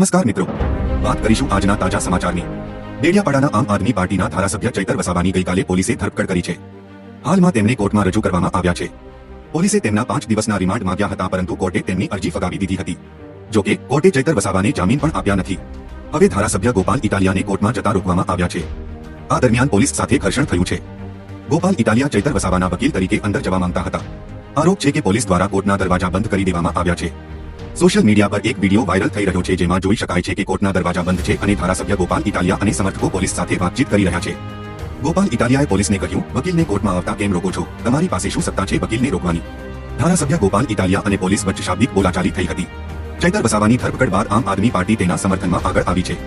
નમસ્કાર મિત્રો. વાત કરીશું આજના તાજા સમાચારની. ડેડિયાપાડાના આમ આદમી પાર્ટીના ધારાસભ્ય ચૈતર વસાવાની ગઈકાલે પોલીસે ધરપકડ કરી છે. હાલમાં તેમને કોર્ટમાં રજૂ કરવામાં આવ્યા છે. પોલીસે તેમના પાંચ દિવસના રિમાન્ડ માંગ્યા હતા, પરંતુ કોર્ટે તેમની અરજી ફગાવી દીધી હતી. જો કે, કોર્ટે ચૈતર વસાવાને જામીન પણ આપ્યા નથી. હવે ધારાસભ્ય ગોપાલ ઇટાલિયાને કોર્ટમાં જતા રોકવામાં આવ્યા છે. આ દરમિયાન પોલીસ સાથે ઘર્ષણ થયું છે. ગોપાલ ઇટાલિયા ચૈતર વસાવાના વકીલ તરીકે અંદર જવા માંગતા હતા. આરોપ છે કે પોલીસ દ્વારા કોર્ટના દરવાજા બંધ કરી દેવામાં આવ્યા છે. સોશિયલ મીડિયા પર એક વીડિયો વાયરલ થઈ રહ્યો છે જેમાં જોઈ શકાય છે કે કોર્ટના દરવાજા બંધ છે અને ધારાસભ્ય ગોપાલ ઇટાલિયા અને સમર્થકો પોલીસ સાથે વાતચીત કરી રહ્યા છે. ગોપાલ ઇટાલિયાએ પોલીસને કહ્યું, વકીલને કોર્ટમાં આવતા કેમ રોકો છો? તમારી પાસે શું સત્તા છે વકીલને રોકવાની? ધારાસભ્ય ગોપાલ ઇટાલિયા અને પોલીસ વચ્ચે શાબ્દિક બોલાચાલી થઈ હતી. ચૈતર વસાવાની ધરપકડ બાદ આમ આદમી પાર્ટી તેના સમર્થનમાં આગળ આવી છે.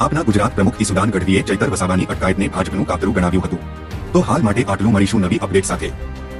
આપના ગુજરાત પ્રમુખ ઈસુદાન ગઢવીએ ચૈતર વસાવાની અટકાયતને ભાજપનું કાતરું ગણાવ્યું હતું. તો હાલ માટે આટલું મળીશું નવી અપડેટ સાથે.